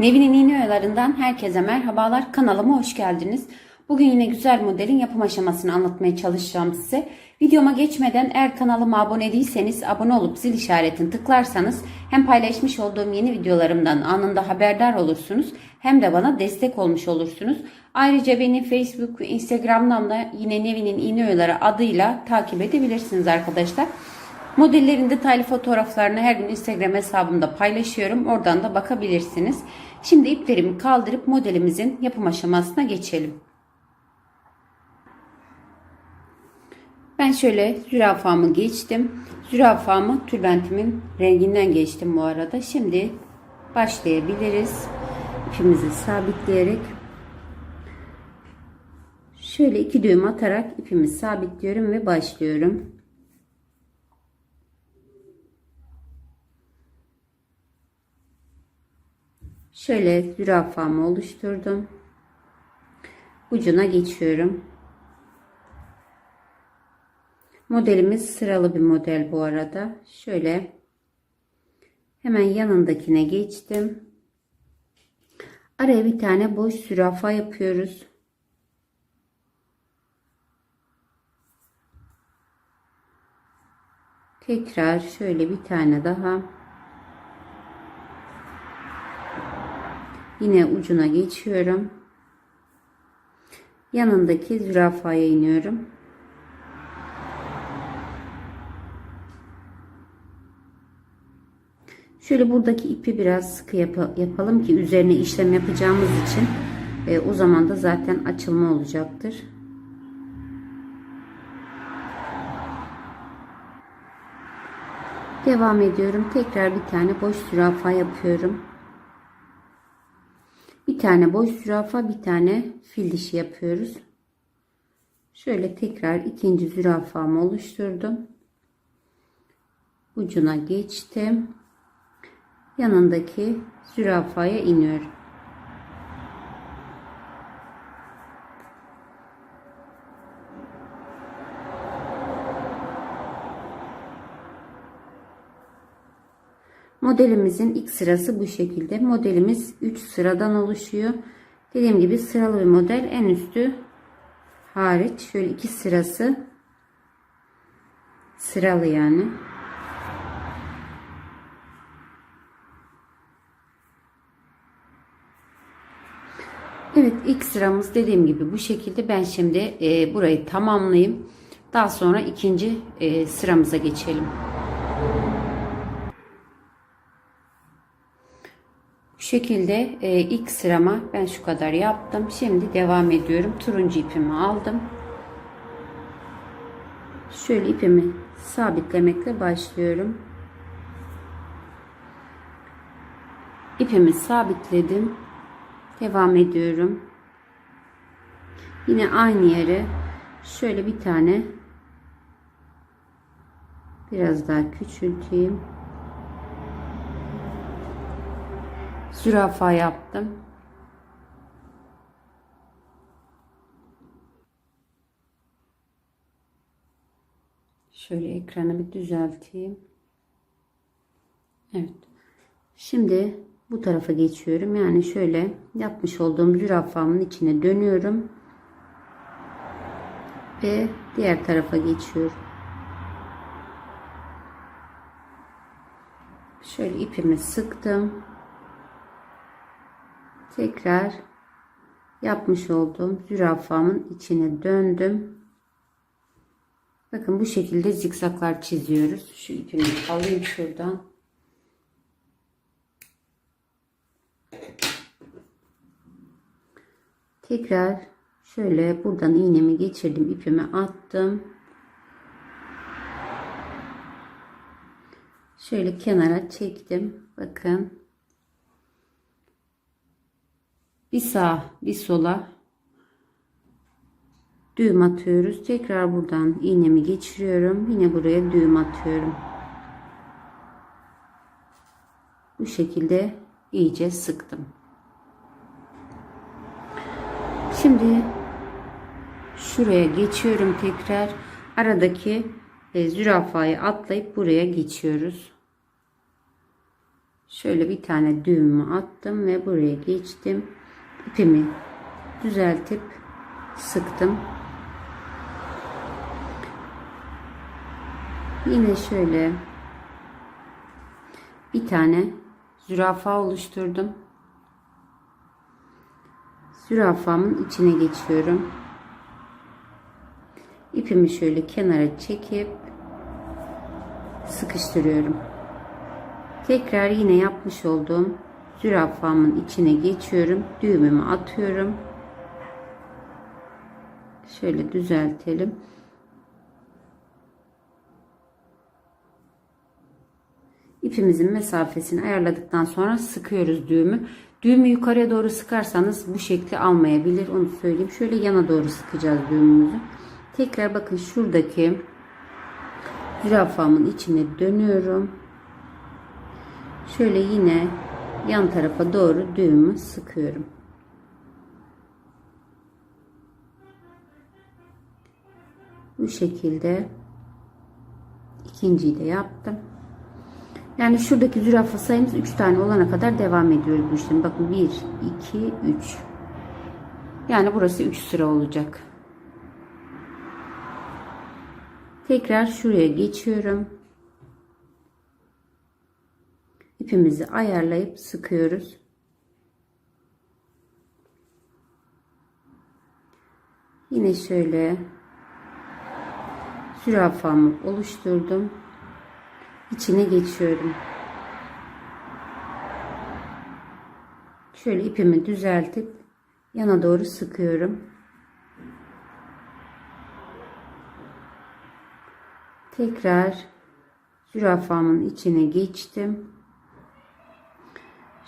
Nevin'in iğne oyalarından herkese merhabalar. Kanalıma hoş geldiniz. Bugün yine güzel modelin yapım aşamasını anlatmaya çalışacağım size. Videoma geçmeden eğer kanalıma abone değilseniz abone olup zil işaretini tıklarsanız hem paylaşmış olduğum yeni videolarımdan anında haberdar olursunuz hem de bana destek olmuş olursunuz. Ayrıca beni Facebook ve Instagram'dan da yine Nevin'in iğne oyaları adıyla takip edebilirsiniz arkadaşlar. Modellerin detaylı fotoğraflarını her gün Instagram hesabımda paylaşıyorum. Oradan da bakabilirsiniz. Şimdi iplerimi kaldırıp modelimizin yapım aşamasına geçelim. Ben şöyle zürafamı geçtim. Zürafamı tülbentimin renginden geçtim bu arada. Şimdi başlayabiliriz. İpimizi sabitleyerek şöyle iki düğüm atarak ipimi sabitliyorum ve başlıyorum. Şöyle zürafamı oluşturdum. Ucuna geçiyorum. Modelimiz sıralı bir model bu arada. Şöyle hemen yanındakine geçtim. Araya bir tane boş zürafa yapıyoruz. Tekrar şöyle bir tane daha. Yine ucuna geçiyorum. Yanındaki zürafaya iniyorum. Şöyle buradaki ipi biraz sıkı yap yapalım ki üzerine işlem yapacağımız için e, o zaman da zaten açılma olacaktır. Devam ediyorum. Tekrar bir tane boş zürafa yapıyorum. Bir tane boş zürafa, bir tane fil dişi yapıyoruz. Şöyle tekrar ikinci zürafamı oluşturdum. Ucuna geçtim. Yanındaki zürafaya iniyorum. Modelimizin ilk sırası bu şekilde. Modelimiz 3 sıradan oluşuyor. Dediğim gibi sıralı bir model. En üstü hariç şöyle iki sırası sıralı yani. Evet ilk sıramız dediğim gibi bu şekilde. Ben şimdi e, burayı tamamlayayım. Daha sonra ikinci e, sıramıza geçelim. Şekilde e, ilk sırama ben şu kadar yaptım. Şimdi devam ediyorum. Turuncu ipimi aldım. Şöyle ipimi sabitlemekle başlıyorum. İpimi sabitledim. Devam ediyorum. Yine aynı yere şöyle bir tane biraz daha küçülteyim. Zürafa yaptım. Şöyle ekranı bir düzelteyim. Evet. Şimdi bu tarafa geçiyorum. Yani şöyle yapmış olduğum zürafamın içine dönüyorum. Ve diğer tarafa geçiyorum. Şöyle ipimi sıktım. Tekrar yapmış olduğum zürafamın içine döndüm. Bakın bu şekilde zikzaklar çiziyoruz. Şu ipimi alayım şuradan. Tekrar şöyle buradan iğnemi geçirdim. ipimi attım. Şöyle kenara çektim. Bakın. Bir sağ bir sola düğüm atıyoruz. Tekrar buradan iğnemi geçiriyorum. Yine buraya düğüm atıyorum. Bu şekilde iyice sıktım. Şimdi şuraya geçiyorum tekrar. Aradaki e, zürafayı atlayıp buraya geçiyoruz. Şöyle bir tane düğümü attım ve buraya geçtim. İpimi düzeltip sıktım. Yine şöyle bir tane zürafa oluşturdum. Zürafamın içine geçiyorum. İpimi şöyle kenara çekip sıkıştırıyorum. Tekrar yine yapmış olduğum zürafamın içine geçiyorum. Düğümümü atıyorum. Şöyle düzeltelim. İpimizin mesafesini ayarladıktan sonra sıkıyoruz düğümü. Düğümü yukarıya doğru sıkarsanız bu şekli almayabilir. Onu söyleyeyim. Şöyle yana doğru sıkacağız düğümümüzü. Tekrar bakın şuradaki zürafamın içine dönüyorum. Şöyle yine yan tarafa doğru düğümü sıkıyorum. Bu şekilde ikinciyi de yaptım. Yani şuradaki zürafa sayımız 3 tane olana kadar devam ediyoruz bu işlemi. Bakın 1, 2, 3. Yani burası 3 sıra olacak. Tekrar şuraya geçiyorum. İpimizi ayarlayıp sıkıyoruz. Yine şöyle zürafamı oluşturdum. İçine geçiyorum. Şöyle ipimi düzeltip yana doğru sıkıyorum. Tekrar zürafamın içine geçtim.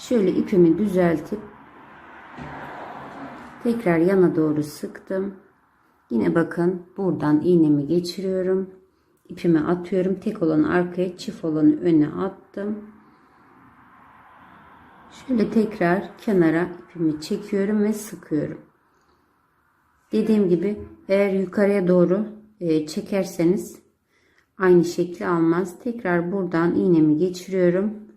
Şöyle ipimi düzeltip tekrar yana doğru sıktım. Yine bakın buradan iğnemi geçiriyorum. İpimi atıyorum. Tek olanı arkaya, çift olanı öne attım. Şöyle tekrar kenara ipimi çekiyorum ve sıkıyorum. Dediğim gibi eğer yukarıya doğru e, çekerseniz aynı şekli almaz. Tekrar buradan iğnemi geçiriyorum.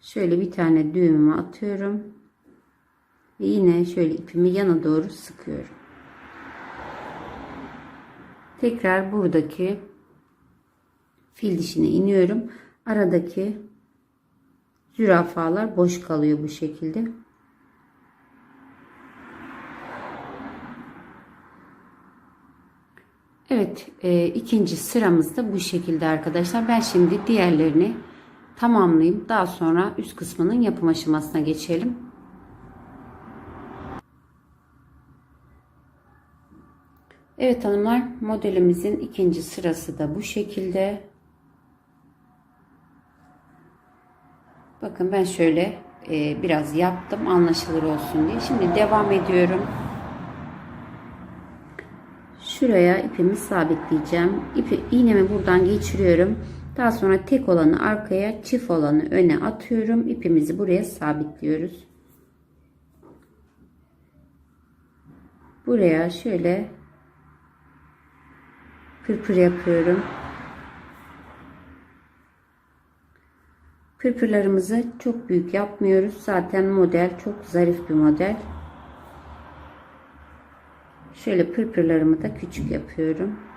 Şöyle bir tane düğümümü atıyorum. Ve yine şöyle ipimi yana doğru sıkıyorum. Tekrar buradaki fil dişine iniyorum. Aradaki zürafalar boş kalıyor bu şekilde. Evet e, ikinci sıramız da bu şekilde arkadaşlar. Ben şimdi diğerlerini tamamlayayım. Daha sonra üst kısmının yapım aşamasına geçelim. Evet hanımlar modelimizin ikinci sırası da bu şekilde. Bakın ben şöyle e, biraz yaptım anlaşılır olsun diye. Şimdi devam ediyorum. Şuraya ipimi sabitleyeceğim. İpi, iğnemi buradan geçiriyorum. Daha sonra tek olanı arkaya çift olanı öne atıyorum. İpimizi buraya sabitliyoruz. Buraya şöyle pırpır yapıyorum. Pırpırlarımızı çok büyük yapmıyoruz. Zaten model çok zarif bir model. Şöyle pırpırlarımı da küçük yapıyorum.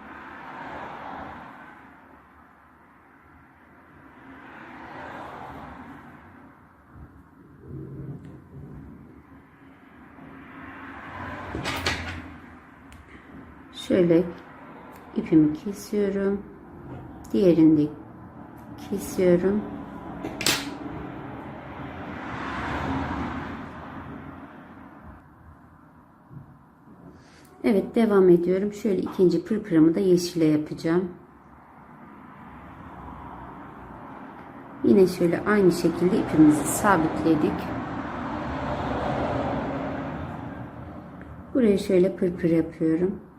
Şöyle ipimi kesiyorum. Diğerini de kesiyorum. Evet devam ediyorum. Şöyle ikinci pırpırımı da yeşile yapacağım. Yine şöyle aynı şekilde ipimizi sabitledik. Buraya şöyle pırpır yapıyorum.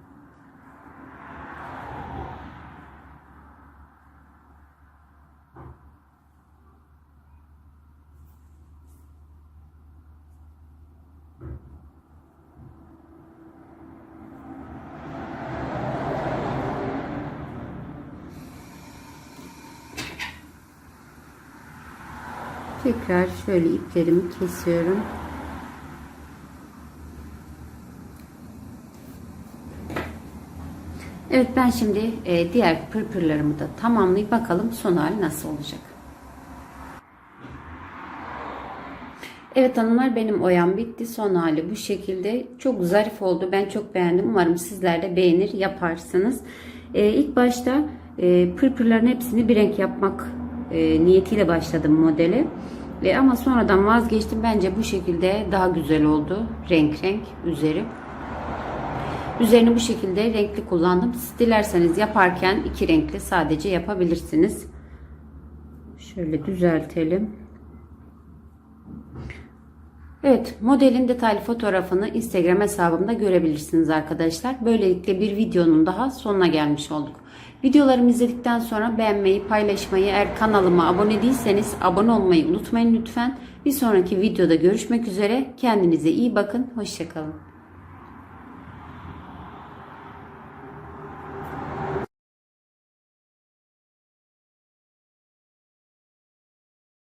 Tekrar şöyle iplerimi kesiyorum. Evet ben şimdi e, diğer pırpırlarımı da tamamlayıp bakalım son hali nasıl olacak. Evet hanımlar benim oyam bitti. Son hali bu şekilde. Çok zarif oldu. Ben çok beğendim. Umarım sizler de beğenir yaparsınız. Ee, ilk başta e, pırpırların hepsini bir renk yapmak e, niyetiyle başladım modeli. E, ama sonradan vazgeçtim. Bence bu şekilde daha güzel oldu. Renk renk üzeri. Üzerini bu şekilde renkli kullandım. Siz dilerseniz yaparken iki renkli sadece yapabilirsiniz. Şöyle düzeltelim. Evet, modelin detaylı fotoğrafını Instagram hesabımda görebilirsiniz arkadaşlar. Böylelikle bir videonun daha sonuna gelmiş olduk. Videolarımı izledikten sonra beğenmeyi, paylaşmayı, eğer kanalıma abone değilseniz abone olmayı unutmayın lütfen. Bir sonraki videoda görüşmek üzere. Kendinize iyi bakın. Hoşçakalın.